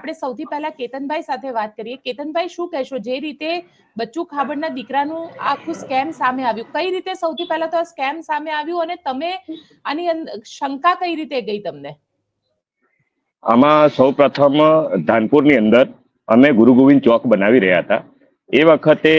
આપણે સૌથી પહેલા કેતનભાઈ સાથે વાત કરીએ. કેતનભાઈ, શું કહેશો? જે રીતે બચ્ચુ ખાબડના દીકરાનું આખું સ્કેમ સામે આવ્યું. કઈ રીતે સૌથી પહેલા તો આ સ્કેમ સામે આવ્યું અને તમે આની શંકા કઈ રીતે ગઈ તમને? આમાં સૌ પ્રથમ ધાનપુરની અંદર અમે ગુરુ ગોવિંદ ચોક બનાવી રહ્યા હતા. એ વખતે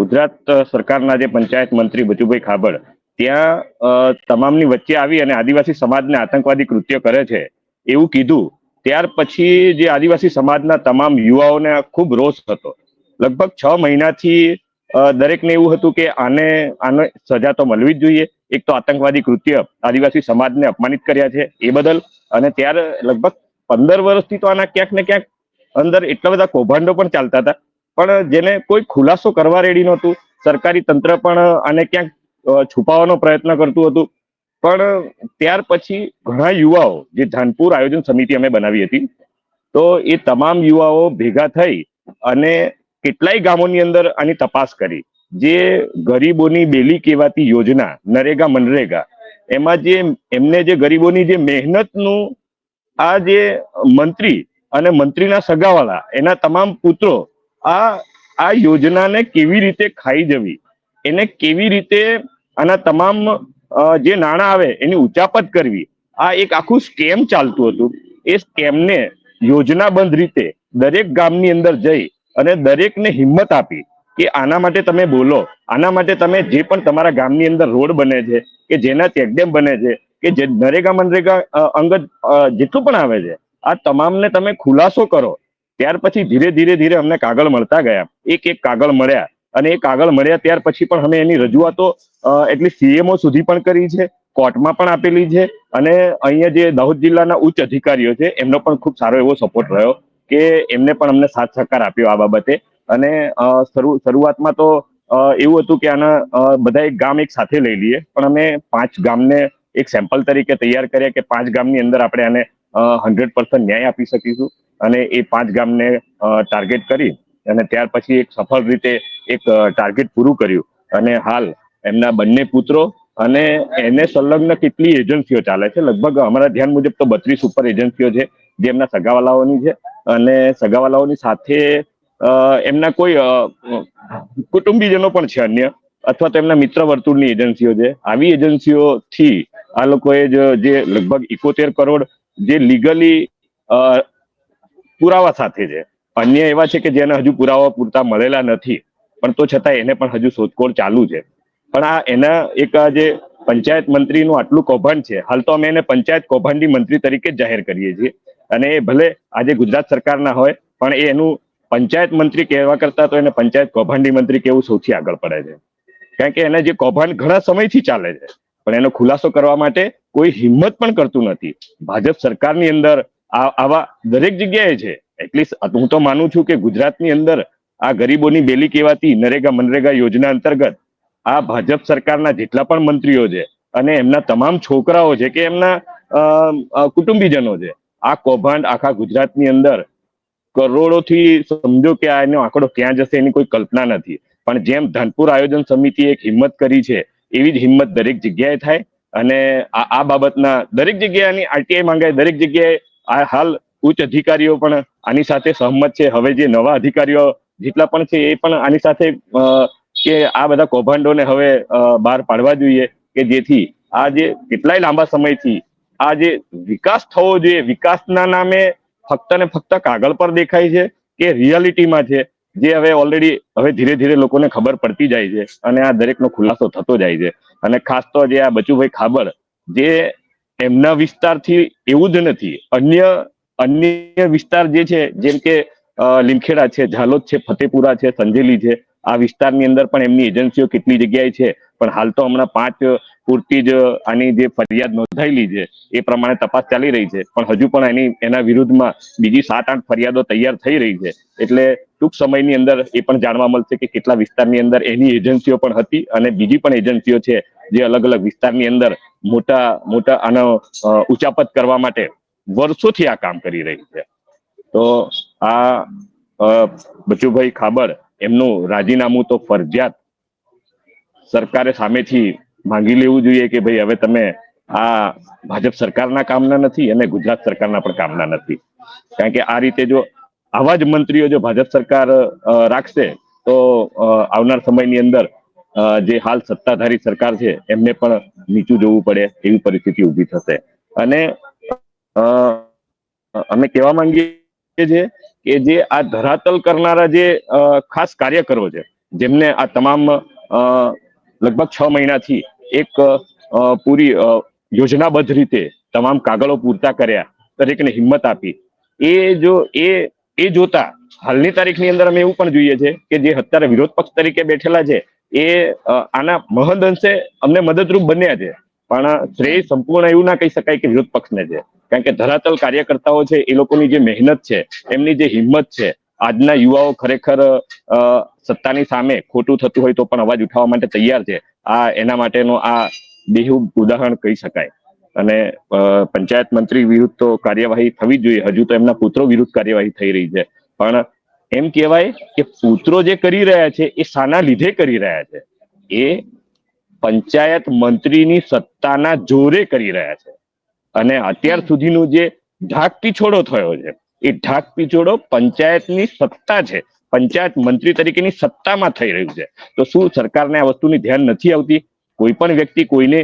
ગુજરાત સરકારના જે પંચાયત મંત્રી બચુભાઈ ખાબડ, ત્યાં તમામની વચ્ચે આવી અને આદિવાસી સમાજને આતંકવાદી કૃત્ય કરે છે એવું કીધું. ત્યાર પછી જે આદિવાસી સમાજના તમામ યુવાઓને ખૂબ રોષ હતો. લગભગ છ મહિનાથી દરેકને એવું હતું કે આને આને સજા તો મળવી જ જોઈએ. એક તો આતંકવાદી કૃત્ય આદિવાસી સમાજને અપમાનિત કર્યા છે એ બદલ. અને ત્યારે લગભગ પંદર વર્ષથી તો આના ક્યાંક ને ક્યાંક અંદર એટલા બધા કૌભાંડો પણ ચાલતા હતા. પણ જેને કોઈ ખુલાસો કરવા રેડી નહોતું. સરકારી તંત્ર પણ આને ક્યાંક છુપાવવાનો પ્રયત્ન કરતું હતું. પણ ત્યાર પછી ઘણા યુવાઓ, જે ધાનપુર આયોજન સમિતિ અમે બનાવી હતી, તો એ તમામ યુવાઓ ભેગા થઈ અને કેટલાય ગામોની અંદર આની તપાસ કરી. જે ગરીબોની બેલી કહેવાતી યોજના, નરેગા મનરેગા, એમાં જે એમને જે ગરીબોની જે મહેનતનું આ જે મંત્રી અને મંત્રીના સગાવાલા, એના તમામ પુત્રો આ આ યોજનાને કેવી રીતે ખાઈ જવી, એને કેવી રીતે આના તમામ જે નાણાં આવે એની ઉચાપત કરવી. આ એક આખું સ્કેમ ચાલતું હતું. એ સ્કેમને યોજનાબંધ રીતે દરેક ગામની અંદર જઈ અને દરેકને હિંમત આપી કે આના માટે તમે બોલો, આના માટે તમે જે પણ તમારા ગામની અંદર રોડ બને છે, કે જેના ચેકડેમ બને છે, કે જે નરેગા મનરેગા અંગત જેટલું પણ આવે છે, આ તમામને તમે ખુલાસો કરો. ત્યાર પછી ધીરે ધીરે ધીરે અમને કાગળ મળતા ગયા. એક એક કાગળ મળ્યા. અને એ કાગળ મળ્યા ત્યાર પછી પણ અમે એની રજૂઆતો એટલી સીએમઓ સુધી પણ કરી છે, કોર્ટમાં પણ આપેલી છે અને અહીંયા જે દાહોદ જિલ્લાના ઉચ્ચ અધિકારીઓ છે, એમનો પણ ખૂબ સારો એવો સપોર્ટ રહ્યો કે એમને પણ અમને સાથ સહકાર આપ્યો આ બાબતે. અને શરૂ, શરૂઆતમાં તો એવું હતું કે આના બધા એક ગામ એક સાથે લઈ લઈએ, પણ અમે પાંચ ગામને એક સેમ્પલ તરીકે તૈયાર કર્યા કે પાંચ ગામની અંદર આપણે આને હંડ્રેડ પર્સન્ટ ન્યાય આપી શકીશું અને એ પાંચ ગામને ટાર્ગેટ કરી અને ત્યાર પછી એક સફળ રીતે એક ટાર્ગેટ પૂરું કર્યું. અને હાલ એમના બંને પુત્રો અને એને સંલગ્ન કેટલી એજન્સીઓ ચાલે છે? લગભગ અમારા ધ્યાન મુજબ તો બત્રીસ ઉપર એજન્સીઓ છે, જે એમના સગાવાલાઓની છે. અને સગાવાલાઓની સાથે એમના કોઈ કુટુંબીજનો પણ છે અન્ય, અથવા તો એમના મિત્ર વર્તુળની એજન્સીઓ છે. આવી એજન્સીઓથી આ લોકોએ જે લગભગ ઇકોતેર કરોડ જે લીગલી પુરાવા સાથે છે. અન્ય એવા છે કે જેને હજુ પુરાવા પૂરતા મળેલા નથી, પણ તો છતાં એને પણ હજુ શોધખોળ ચાલુ છે. પણ આ એના એક જે પંચાયત મંત્રીનું આટલું કૌભાંડ છે, હાલ તો અમે એને પંચાયત કૌભાંડી મંત્રી તરીકે જાહેર કરીએ છીએ. અને એ ભલે આજે ગુજરાત સરકારના હોય, પણ એ એનું પંચાયત મંત્રી કહેવા કરતા તો એને પંચાયત કૌભાંડી મંત્રી કેવું સૌથી આગળ પડે છે. કારણ કે એને જે કૌભાંડ ઘણા સમયથી ચાલે છે, પણ એનો ખુલાસો કરવા માટે કોઈ હિંમત પણ કરતું નથી. ભાજપ સરકારની અંદર આવા દરેક જગ્યાએ છે એટલીસ્ટ હું તો માનું છું કે ગુજરાતની અંદર આ ગરીબોની બેલી કહેવાતી નરેગા મનરેગા યોજના અંતર્ગત આ ભાજપ સરકારના જેટલા પણ મંત્રીઓ છે અને એમના તમામ છોકરાઓ છે કે એમના કુટુંબીજનો છે, આ કૌભાંડ આખા ગુજરાતની અંદર કરોડોથી સમજો કે આ એનો આંકડો ક્યાં જશે એની કોઈ કલ્પના નથી. પણ જેમ ધનપુર આયોજન સમિતિએ એક હિંમત કરી છે, એવી જ હિંમત દરેક જગ્યાએ થાય અને આ બાબતના દરેક જગ્યાની આરટીઆઈ માંગાય, દરેક જગ્યાએ હાલ ઉચ્ચ અધિકારીઓ પણ આની સાથે સહમત છે. હવે જે નવા અધિકારીઓ જેટલા પણ છે એ પણ આની સાથે કે આ બધા કૌભાંડોને હવે બહાર પાડવા જોઈએ કે જેથી આ જે કેટલાય લાંબા સમયથી આ જે વિકાસ થવો જોઈએ, વિકાસના નામે ફક્ત ને ફક્ત કાગળ પર દેખાય છે કે રિયાલિટીમાં છે, જે હવે ઓલરેડી હવે ધીરે ધીરે લોકોને ખબર પડતી જાય છે અને આ દરેકનો ખુલાસો થતો જાય છે. અને ખાસ તો જે આ બચુભાઈ ખાબર જે એમના વિસ્તારથી એવું જ નથી, અન્ય અન્ય વિસ્તાર જે છે, જેમ કે લીમખેડા છે, ઝાલોદ છે, ફતેપુરા છે, સંજેલી છે, આ વિસ્તારની અંદર પણ એમની એજન્સીઓ કેટલી જગ્યાએ છે. પણ હાલ તો હમણાં પાંચ પૂરતી જ આની જે ફરિયાદ નોંધાયેલી છે, એ પ્રમાણે તપાસ ચાલી રહી છે. પણ હજુ પણ એની, એના વિરુદ્ધમાં બીજી સાત આઠ ફરિયાદો તૈયાર થઈ રહી છે. એટલે ટૂંક સમયની અંદર એ પણ જાણવા મળશે કે કેટલા વિસ્તારની અંદર એની એજન્સીઓ પણ હતી અને બીજી પણ એજન્સીઓ છે, જે અલગ અલગ વિસ્તારની અંદર મોટા મોટા આનો ઉચાપત કરવા માટે વર્ષોથી આ કામ કરી રહી છે. તો આ બચુભાઈ ખાબડ એમનું રાજીનામું તો ફરજિયાત સરકારે સામેથી માંગી લેવું જોઈએ કે ભાઈ હવે તમે આ ભાજપ સરકારના કામના નથી અને ગુજરાત સરકારના પણ કામના નથી. કારણ કે આ રીતે જો, આવા જ મંત્રીઓ જો ભાજપ સરકાર રાખશે તો આવનાર સમયની અંદર જે હાલ સત્તાધારી સરકાર છે એમને પણ નીચું જોવું પડે એવી પરિસ્થિતિ ઊભી થશે. અને અમે કહેવા માંગીએ છીએ કે જે આ ધરાતલ કરનારા જે ખાસ કાર્યકરો છે, જેમને આ તમામ લગભગ છ મહિનાથી એક પૂરી યોજનાબદ્ધ રીતે તમામ કાગળો પૂરતા કર્યા, દરેકને હિંમત આપી, એ જો, એ એ જોતા હાલની તારીખની અંદર અમે એવું પણ જોઈએ છે કે જે અત્યારે વિરોધ પક્ષ તરીકે બેઠેલા છે, એ આના મહદ અંશે અમને મદદરૂપ બન્યા છે. પણ શ્રેય સંપૂર્ણ એવું ના કહી શકાય કે વિરોધ પક્ષને છે કારણ કે ધરાતલ કાર્યકર્તાઓ છે, એ લોકોની જે મહેનત છે, એમની જે હિંમત છે, આજના યુવાઓ ખરેખર સત્તાની સામે ખોટું થતું હોય તો પણ અવાજ ઉઠાવવા માટે તૈયાર છે. આ એના માટેનો આ બેહૂબ ઉદાહરણ કહી શકાય. અને પંચાયત મંત્રી વિરુદ્ધ તો કાર્યવાહી થવી જોઈએ. હજુ તો એમના પુત્રો વિરુદ્ધ કાર્યવાહી થઈ રહી છે. પણ એમ કહેવાય કે પુત્રો જે કરી રહ્યા છે, એ શાના લીધે કરી રહ્યા છે. એ પંચાયત મંત્રીની સત્તાના જોરે કરી રહ્યા છે. અને અત્યાર. સુધીનું જે ઢાક પીછોડો થયો છે એ ઢાક પીછોડો પંચાયતની સત્તા છે. પંચાયત મંત્રી તરીકેની સત્તામાં થઈ રહ્યું છે. તો શું સરકારને આ વસ્તુની ધ્યાન નથી આવતી? કોઈ પણ વ્યક્તિ કોઈને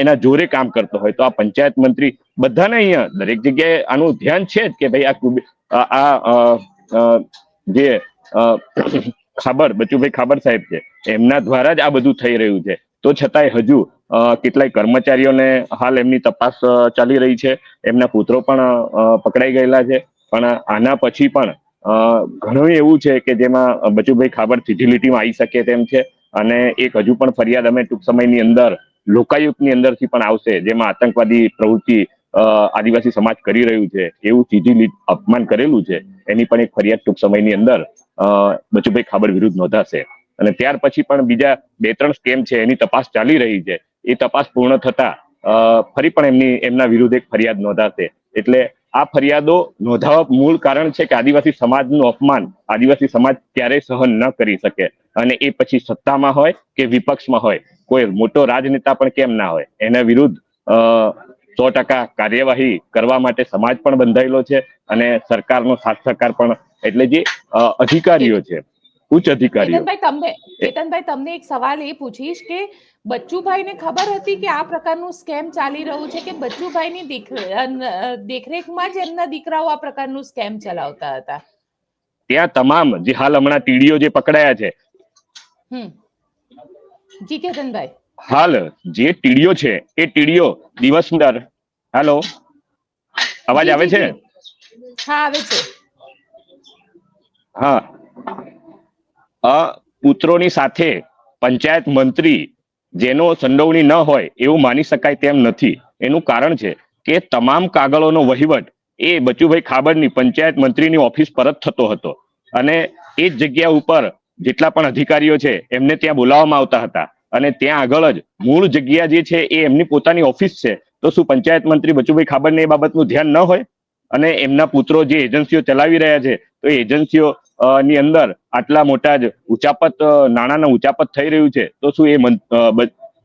એના જોરે કામ કરતો હોય તો આ પંચાયત મંત્રી બધાને અહીંયા દરેક જગ્યાએ આનું ધ્યાન છે જ કે ભાઈ આ આ જે ખાબર બચુભાઈ ખાબર સાહેબ છે એમના દ્વારા જ આ બધું થઈ રહ્યું છે. તો છતાંય હજુ કેટલાય કર્મચારીઓને હાલ એમની તપાસ ચાલી રહી છે. એમના પુત્રો પણ પકડાઈ ગયેલા છે. પણ આના પછી પણ ઘણું એવું છે કે જેમાં બચુભાઈ ખાબર સીધી લીટીમાં આવી શકે તેમ છે. અને એક હજુ પણ ફરિયાદ અમે ટૂંક સમયની અંદર લોકાયુક્તની અંદરથી પણ આવશે, જેમાં આતંકવાદી પ્રવૃત્તિ આદિવાસી સમાજ કરી રહ્યું છે. એવું સીધી અપમાન કરેલું છે. એની પણ એક ફરિયાદ ટૂંક સમયની અંદર બચુભાઈ ખાબર વિરુદ્ધ નોંધાશે. અને ત્યાર પછી પણ બીજા બે ત્રણ સ્કેમ છે, એની તપાસ ચાલી રહી છે. એ તપાસ પૂર્ણ થતા ફરી પણ એમની, એમના વિરુદ્ધ એક ફરિયાદ નોંધાશે. એટલે આ ફરિયાદો નોંધાવા મૂળ કારણ છે કે આદિવાસી સમાજનું અપમાન આદિવાસી સમાજ ક્યારેય સહન ન કરી શકે. અને એ પછી સત્તામાં હોય કે વિપક્ષમાં હોય, કોઈ મોટો રાજનેતા પણ કેમ ના હોય, એના વિરુદ્ધ સો ટકા કાર્યવાહી કરવા માટે સમાજ પણ બંધાયેલો છે અને સરકારનો સાથ સહકાર પણ, એટલે જે અધિકારીઓ છે ઉચ્ચ અધિકારીઓ. કેતનભાઈ તમને કેતનભાઈ તમને એક સવાલ એ પૂછીશ કે બચ્ચુભાઈને ખબર હતી કે આ પ્રકારનું સ્કેમ ચાલી રહ્યું છે કે બચ્ચુભાઈની દેખરેખમાં જ એમના દીકરાઓ આ પ્રકારનું સ્કેમ ચલાવતા હતા? ત્યાં તમામ જે હાલ હમણાં ટીડીઓ જે પકડાયા છે. જી કેતનભાઈ. હાલ જે ટીડીઓ છે એ ટીડીઓ દિવસ દર હેલો? અવાજ આવે છે? હા આવે છે. હા. પુત્રોની સાથે પંચાયત મંત્રી જેનો સંડોવણી ન હોય એવું માની શકાય તેમ નથી. એનું કારણ છે કે તમામ કાગળોનો વહીવટ એ બચુભાઈ ખાબડની પંચાયત મંત્રીની ઓફિસ પર જ થતો હતો. અને એ જ જગ્યા ઉપર જેટલા પણ અધિકારીઓ છે એમને ત્યાં બોલાવવામાં આવતા હતા. અને ત્યાં આગળ જ મૂળ જગ્યા જે છે એ એમની પોતાની ઓફિસ છે. તો શું પંચાયત મંત્રી બચુભાઈ ખાબડને એ બાબતનું ધ્યાન ન હોય? અને એમના પુત્રો જે એજન્સીઓ ચલાવી રહ્યા છે, તો એ એજન્સીઓ ની અંદર આટલા મોટા જ ઉચાપત નાણાંના ઉચાપત થઈ રહ્યું છે, તો શું એ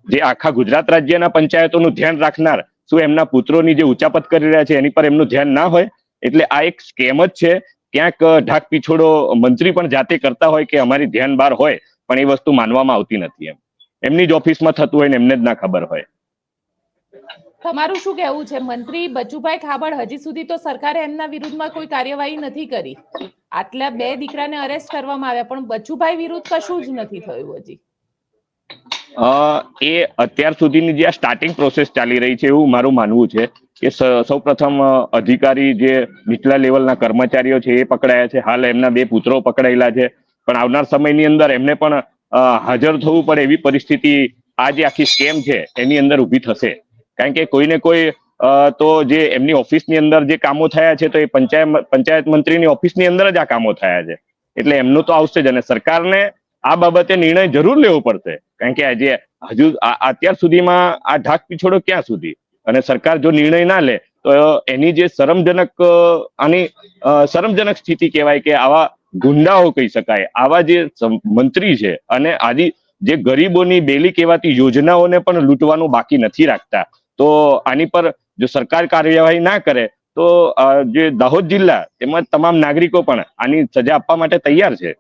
જે આખા ગુજરાત રાજ્યના પંચાયતોનું ધ્યાન રાખનાર, શું એમના પુત્રોની જે ઉચાપત કરી રહ્યા છે એની પર એમનું ધ્યાન ના હોય? એટલે આ એક સ્કેમ જ છે. ક્યાંક ઢાક પીછોડો મંત્રી પણ જાતે કરતા હોય કે અમારી ધ્યાન બહાર હોય, પણ એ વસ્તુ માનવામાં આવતી નથી એમ. એમની જ ઓફિસમાં થતું હોય ને એમને જ ના ખબર હોય. તમારું શું કહેવું છે? મંત્રી બચુભાઈ ખાબડ હજી સુધી તો સરકારે એમના વિરુદ્ધમાં કોઈ કાર્યવાહી નથી કરી. આટલા બે દીકરાને અરેસ્ટ કરવામાં આવ્યા, પણ બચુભાઈ વિરુદ્ધ કશું જ નથી થયું હજી. એ અત્યાર સુધીની જે આ સ્ટાર્ટિંગ પ્રોસેસ ચાલી રહી છે એવું મારું માનવું છે કે સૌ પ્રથમ અધિકારી જે નીચલા લેવલના કર્મચારીઓ છે એ પકડાયા છે. હાલ એમના બે પુત્રો પકડાયેલા છે. પણ આવનાર સમયની અંદર એમને પણ હાજર થવું પડે એવી પરિસ્થિતિ આ જે આખી સ્કેમ છે એની અંદર ઊભી થશે. કારણ કે કોઈને કોઈ તો જે એમની ઓફિસની અંદર જે કામો થયા છે, તો એ પંચાયત પંચાયત મંત્રીની ઓફિસની અંદર જ આ કામો થયા છે. એટલે એમનું તો આવશે જ અને સરકારને આ બાબતે નિર્ણય જરૂર લેવો પડશે. કારણ કે આજે હજુ અત્યાર સુધીમાં આ ઢાક પીછોડો ક્યાં સુધી? અને સરકાર જો નિર્ણય ના લે, તો એની જે શરમજનક આની શરમજનક સ્થિતિ કહેવાય કે આવા ગુંડાઓ કહી શકાય. આવા જે મંત્રી છે અને આદિ જે ગરીબોની બેલી કહેવાતી યોજનાઓને પણ લૂંટવાનું બાકી નથી રાખતા. તો આની પર જો સરકાર કાર્યવાહી ના કરે, તો જે દાહોદ જિલ્લા તેમજ તમામ નાગરિકો પણ આની સજા આપવા માટે તૈયાર છે.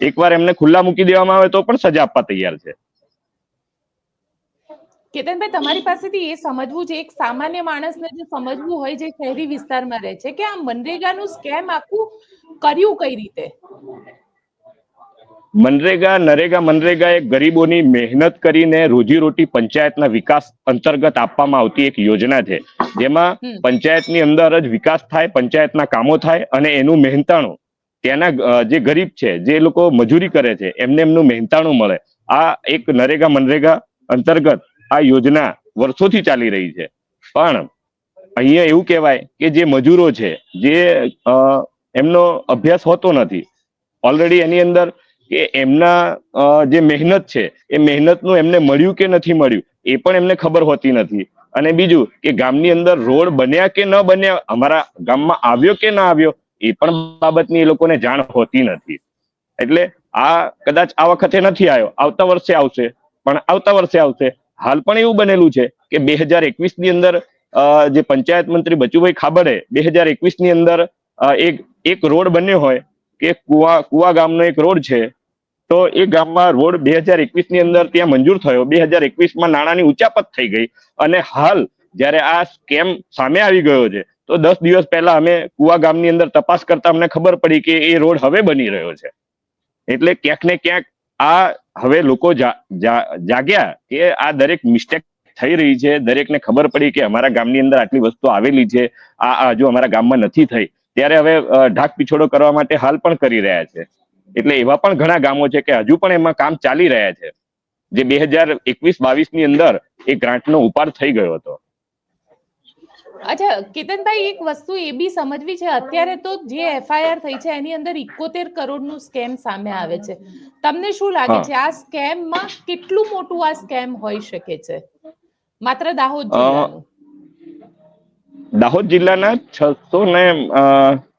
એકવાર એમને ખુલ્લા મૂકી દેવામાં આવે તો પણ સજા આપવા તૈયાર છે. કેતનભાઈ, તમારી પાસેથી એ સમજવું છે, એક સામાન્ય માણસને જે સમજવું હોય જે શહેરી વિસ્તારમાં રહે છે, કે આ મનરેગાનું સ્કેમ આખું કર્યું કઈ રીતે? મનરેગા નરેગા મનરેગા એ ગરીબોની મહેનત કરીને રોજીરોટી પંચાયતના વિકાસ અંતર્ગત આપવામાં આવતી એક યોજના છે. જેમાં પંચાયતની અંદર જ વિકાસ થાય પંચાયતના કામો થાય અને એનું મહેનતાણું ત્યાંના જે ગરીબ છે જે લોકો મજૂરી કરે છે એમને એમનું મહેનતાણું મળે. આ એક નરેગા મનરેગા અંતર્ગત આ યોજના વર્ષોથી ચાલી રહી છે. પણ અહીંયા એવું કહેવાય કે જે મજૂરો છે જે એમનો અભ્યાસ હોતો નથી. ઓલરેડી એની અંદર કે એમના જે મહેનત છે, એ મહેનતનું એમને મળ્યું કે નથી મળ્યું, એ પણ એમને ખબર હોતી નથી. અને બીજું કે ગામની અંદર રોડ બન્યા કે ન બન્યા, અમારા ગામમાં આવ્યો કે ના આવ્યો, એ પણ બાબતની એ લોકોને જાણ હોતી નથી. એટલે આ કદાચ આ વખતે નથી આવ્યો, આવતા વર્ષે આવશે, પણ આવતા વર્ષે આવશે. હાલ પણ એવું બનેલું છે કે બે હજાર એકવીસની અંદર જે પંચાયત મંત્રી બચુભાઈ ખાબડે બે હજાર એકવીસની અંદર એક એક રોડ બન્યો હોય, કે કુવા કુવા ગામનો એક રોડ છે તો એ ગામમાં રોડ બે હજાર એકવીસની અંદર ત્યાં મંજૂર થયો. બે હજાર એકવીસમાં નાણાંની ઉચાપત થઈ ગઈ અને હાલ જ્યારે આ સ્કેમ સામે આવી ગયો છે, તો દસ દિવસ પહેલા અમે કુવા ગામની અંદર તપાસ કરતા અમને ખબર પડી કે એ રોડ હવે બની રહ્યો છે. એટલે ક્યાંક ને ક્યાંક આ હવે લોકો જાગ્યા કે આ દરેક મિસ્ટેક થઈ રહી છે. દરેકને ખબર પડી કે અમારા ગામની અંદર આટલી વસ્તુ આવેલી છે. આ હજુ અમારા ગામમાં નથી થઈ, ત્યારે હવે ઢાક પીછોડો કરવા માટે હાલ પણ કરી રહ્યા છે. એટલે એવા પણ ઘણા ગામો છે કે હજુ પણ એમાં કામ ચાલી રહ્યા છે. જે બે હજાર એકવીસ બાવીસની અંદર એ ગ્રાન્ટનો ઉપાડ થઈ ગયો હતો. અચ્છા કેતનભાઈ એક વસ્તુ એ બી સમજવી છે. અત્યારે તો જે એફઆઈઆર થઈ છે એની અંદર ઇકોતેર કરોડનું સ્કેમ સામે આવે છે. તમને શું લાગે છે આ સ્કેમમાં કેટલું મોટું આ સ્કેમ હોઈ શકે છે? માત્ર દાહોદ દાહોદ જિલ્લાના છસો ને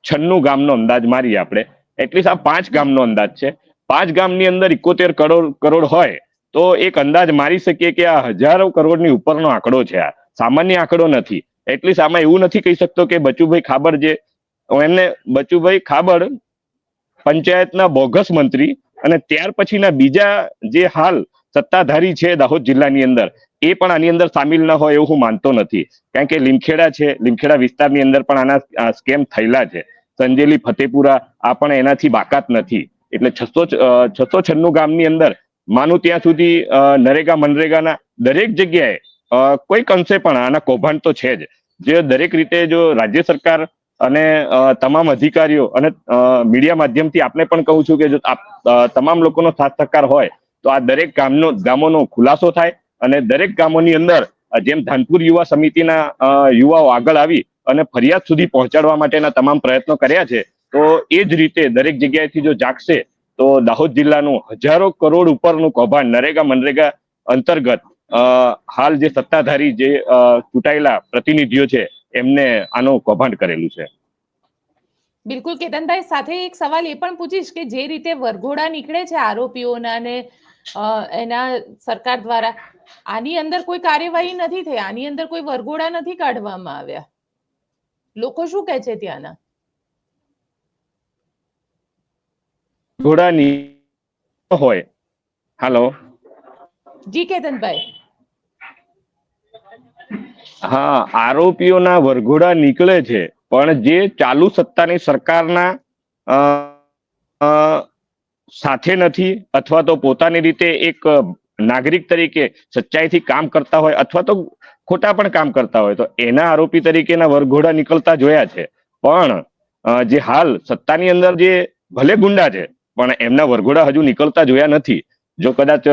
છન્નું ગામનો અંદાજ મારીએ આપણે. એટલીસ્ટ આ પાંચ ગામનો અંદાજ છે. પાંચ ગામની અંદર ઇકોતેર કરોડ કરોડ હોય, તો એક અંદાજ મારી શકીએ કે આ હજારો કરોડની ઉપરનો આંકડો છે આ. સામાન્ય આંકડો નથી. એટલીસ્ટ આમાં એવું નથી કહી શકતો કે બચુભાઈ ખાબર જે, એમને બચુભાઈ ખાબડ પંચાયતના બોગસ મંત્રી અને ત્યાર પછીના બીજા જે હાલ સત્તાધારી છે દાહોદ જિલ્લાની અંદર, એ પણ આની અંદર સામેલ ન હોય એવું હું માનતો નથી. કારણ કે લીમખેડા છે લીમખેડા વિસ્તારની અંદર પણ આના સ્કેમ થયેલા છે. સંજેલી ફતેપુરા, આ પણ એનાથી બાકાત નથી. એટલે છસો છસો છન્નું ગામની અંદર, માનું ત્યાં સુધી નરેગા મનરેગાના દરેક જગ્યાએ કોઈ અંશે પણ આના કૌભાંડ તો છે જ. જે દરેક રીતે જો રાજ્ય સરકાર અને તમામ અધિકારીઓ અને મીડિયા માધ્યમથી આપને પણ કહું છું કે જો તમામ લોકોનો સાથ સહકાર હોય, તો આ દરેક ગામનો, ગામોનો ખુલાસો થાય અને દરેક ગામોની અંદર, જેમ ધાનપુર યુવા સમિતિના યુવાઓ આગળ આવી અને ફરિયાદ સુધી પહોંચાડવા માટેના તમામ પ્રયત્નો કર્યા છે, તો એ જ રીતે દરેક જગ્યાએથી જો જાગશે, તો દાહોદ જિલ્લાનું હજારો કરોડ ઉપરનું કૌભાંડ નરેગા મનરેગા અંતર્ગત હાલ જે સત્તાધારી જે ચૂંટાયેલા પ્રતિનિધિઓ છે, એમને આનું કૌભાંડ કરેલું છે. બિલકુલ, કેતનભાઈ, સાથે એક સવાલ એ પણ પૂછીશ કે જે રીતે વરઘોડા નીકળે છે આરોપીઓના અને એના સરકાર દ્વારા, આની અંદર કોઈ કાર્યવાહી નથી થઈ, આની અંદર કોઈ વરઘોડા નથી કાઢવામાં આવ્યા? લોકો શું કહે છે ત્યાંના ઘોડાની હોય. હાલો જી કેતનભાઈ. હા આરોપીઓના વરઘોડા નીકળે છે પણ જે ચાલુ સત્તાની સરકારના સાથે નથી અથવા તો પોતાની રીતે એક નાગરિક તરીકે સચ્ચાઈથી કામ કરતા હોય અથવા તો ખોટા પણ કામ કરતા હોય તો એના આરોપી તરીકેના વરઘોડા નીકળતા જોયા છે. પણ જે હાલ સત્તાની અંદર જે ભલે ગુંડા છે, પણ એમના વરઘોડા હજુ નીકળતા જોયા નથી. જો કદાચ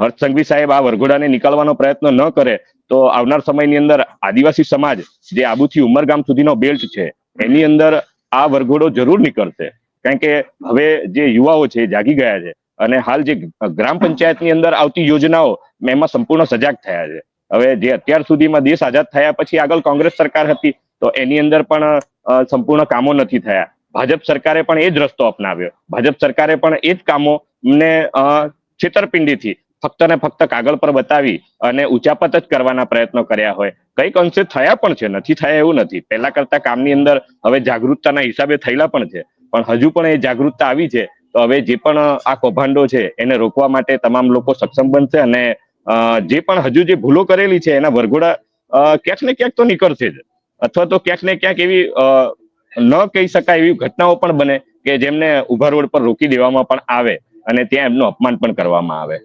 હર્ષ સાહેબ આ વરઘોડાને નીકાળવાનો પ્રયત્ન ન કરે, તો આવનાર સમયની અંદર આદિવાસી સમાજ, જે આબુથી ઉમરગામ સુધીનો બેલ્ટ છે, એની અંદર આ વરઘોડો જરૂર નીકળશે. કારણ કે હવે જે યુવાઓ છે જાગી ગયા છે. અને હાલ જે ગ્રામ પંચાયતની અંદર આવતી યોજનાઓ, એમાં સંપૂર્ણ સજાગ થયા છે. હવે જે અત્યાર સુધીમાં દેશ આઝાદ થયા પછી આગળ કોંગ્રેસ સરકાર હતી, તો એની અંદર પણ સંપૂર્ણ કામો નથી થયા. ભાજપ સરકારે પણ એ જ રસ્તો અપનાવ્યો. ભાજપ સરકારે પણ એ જ કામો ને છેતરપિંડીથી ફક્ત ને ફક્ત કાગળ પર બતાવી અને ઉચાપત જ કરવાના પ્રયત્નો કર્યા હોય. કંઈક અંશે થયા પણ છે, નથી થયા એવું નથી. પહેલા કરતા કામની અંદર હવે જાગૃતતાના હિસાબે થયેલા પણ છે. પણ હજુ પણ એ જાગૃતતા આવી છે. તો હવે જે પણ આ કૌભાંડો છે, એને રોકવા માટે તમામ લોકો સક્ષમ બનશે અને જે પણ હજુ જે ભૂલો કરેલી છે એના વરઘોડા ક્યાંક ને ક્યાંક તો નીકળશે જ. અથવા તો ક્યાંક ને ક્યાંક એવી ન કહી શકાય એવી ઘટનાઓ પણ બને કે જેમને ઊભા રોડ પર રોકી દેવામાં પણ આવે અને ત્યાં એમનું અપમાન પણ કરવામાં આવે.